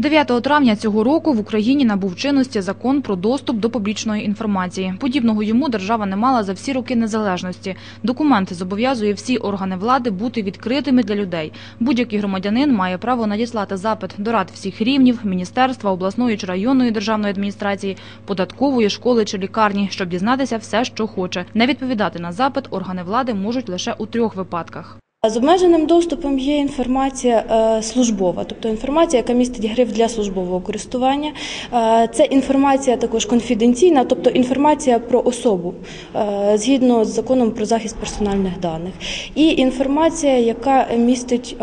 9 травня цього року в Україні набув чинності закон про доступ до публічної інформації. Подібного йому держава не мала за всі роки незалежності. Документ зобов'язує всі органи влади бути відкритими для людей. Будь-який громадянин має право надіслати запит до рад всіх рівнів, міністерства, обласної чи районної державної адміністрації, податкової школи чи лікарні, щоб дізнатися все, що хоче. Не відповідати на запит органи влади можуть лише у трьох випадках. З обмеженим доступом є інформація е, службова, тобто інформація, яка містить гриф для службового користування. Е, Це інформація також конфіденційна, тобто інформація про особу е, згідно з законом про захист персональних даних. І інформація, яка містить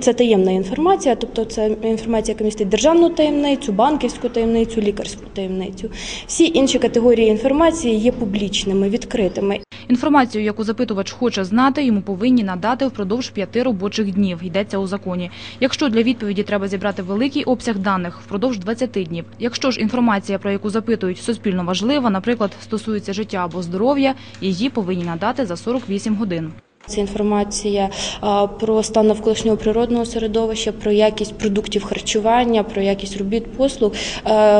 це таємна інформація, тобто це інформація, яка містить державну таємницю, банківську таємницю, лікарську таємницю. Всі інші категорії інформації є публічними, відкритими. Інформацію, яку запитувач хоче знати, йому повинні надати впродовж п'яти робочих днів. Йдеться у законі. Якщо для відповіді треба зібрати великий обсяг даних впродовж 20 днів. Якщо ж інформація, про яку запитують, суспільно важлива, наприклад, стосується життя або здоров'я, її повинні надати за 48 годин. Це інформація про стан навколишнього природного середовища, про якість продуктів харчування, про якість робіт послуг.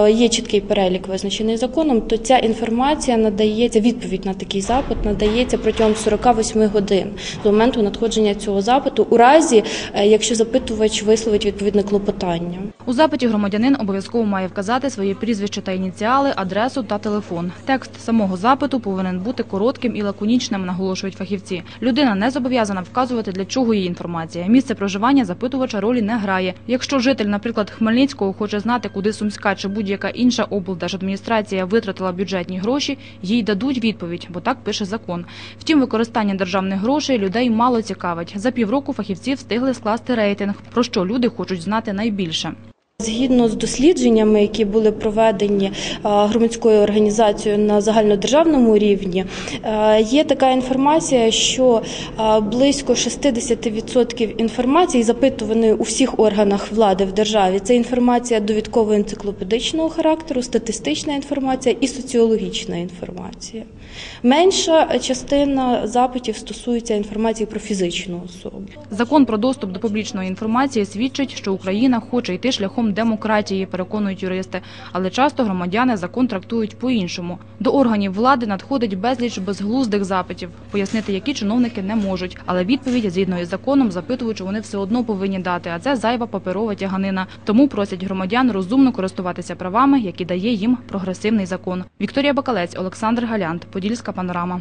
Є чіткий перелік, визначений законом. То ця інформація надається, відповідь на такий запит надається протягом 48 годин з моменту надходження цього запиту, у разі, е, якщо запитувач висловить відповідне клопотання. У запиті громадянин обов'язково має вказати своє прізвище та ініціали, адресу та телефон. Текст самого запиту повинен бути коротким і лаконічним, наголошують фахівці. Людина не зобов'язана вказувати, для чого їй інформація. Місце проживання запитувача ролі не грає. Якщо житель, наприклад, Хмельницького хоче знати, куди Сумська чи будь-яка інша облдержадміністрація витратила бюджетні гроші, їй дадуть відповідь, бо так пише закон. Втім, використання державних грошей людей мало цікавить. За півроку фахівці встигли скласти рейтинг, про що люди хочуть знати найбільше. Згідно з дослідженнями, які були проведені громадською організацією на загальнодержавному рівні, є така інформація, що близько 60% інформації, запитуваної у всіх органах влади в державі, це інформація довідково-енциклопедичного характеру, статистична інформація і соціологічна інформація. Менша частина запитів стосується інформації про фізичну особу. Закон про доступ до публічної інформації свідчить, що Україна хоче йти шляхом демократії, переконують юристи, але часто громадяни закон трактують по-іншому. До органів влади надходить безліч безглуздих запитів, пояснити, які чиновники не можуть. Але відповідь згідно із законом запитувачу вони все одно повинні дати. А це зайва паперова тяганина. Тому просять громадян розумно користуватися правами, які дає їм прогресивний закон. Вікторія Бакалець, Олександр Галянт, Подільська панорама.